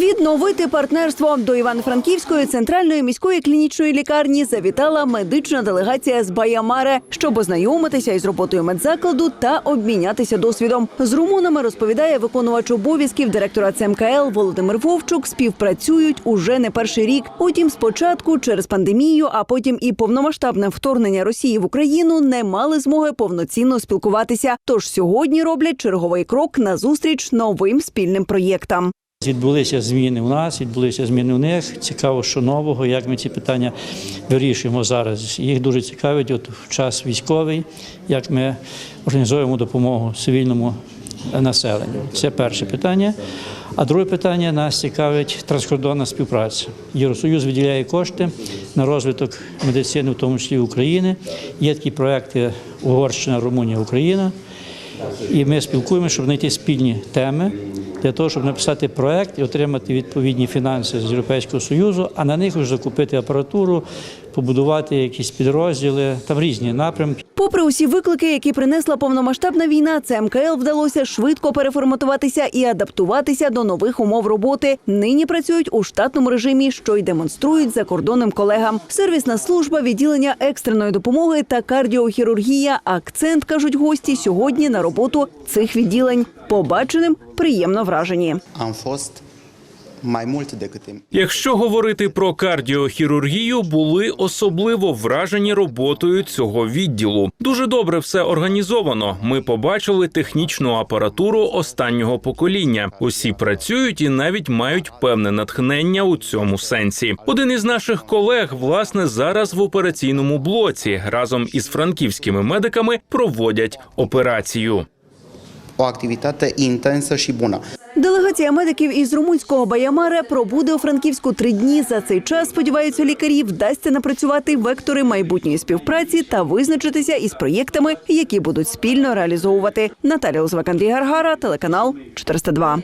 Відновити партнерство до Івано-Франківської центральної міської клінічної лікарні завітала медична делегація з Баямаре, щоб ознайомитися із роботою медзакладу та обмінятися досвідом. З румунами розповідає виконувач обов'язків директора ЦМКЛ Володимир Вовчук. Співпрацюють уже не перший рік. Утім, спочатку через пандемію, а потім і повномасштабне вторгнення Росії в Україну не мали змоги повноцінно спілкуватися. Тож сьогодні роблять черговий крок назустріч новим спільним проєктам. Відбулися зміни у нас, відбулися зміни у них. Цікаво, що нового, як ми ці питання вирішуємо зараз. Їх дуже цікавить от час військовий, як ми організуємо допомогу цивільному населенню. Це перше питання. А друге питання нас цікавить транскордонна співпраця. Євросоюз виділяє кошти на розвиток медицини, в тому числі України. Є такі проекти Угорщина, Румунія, Україна. І ми спілкуємося, щоб знайти спільні теми для того, щоб написати проект і отримати відповідні фінанси з Європейського Союзу, а на них вже закупити апаратуру, побудувати якісь підрозділи, там різні напрямки. Попри усі виклики, які принесла повномасштабна війна, ЦМКЛ вдалося швидко переформатуватися і адаптуватися до нових умов роботи. Нині працюють у штатному режимі, що й демонструють закордонним колегам. Сервісна служба, відділення екстреної допомоги та кардіохірургія. Акцент кажуть гості сьогодні на роботу цих відділень. Побаченим приємно вражені. Якщо говорити про кардіохірургію, були особливо вражені роботою цього відділу. Дуже добре все організовано. Ми побачили технічну апаратуру останнього покоління. Усі працюють і навіть мають певне натхнення у цьому сенсі. Один із наших колег, власне, зараз в операційному блоці разом із франківськими медиками проводять операцію. o activitate intensă Делегація медиків із румунського Баямаре пробуде у Франківську три дні. За цей час сподіваються лікарі вдасться напрацювати вектори майбутньої співпраці та визначитися із проєктами, які будуть спільно реалізовувати. Наталя Узвак, Андрій Гаргара, телеканал 402.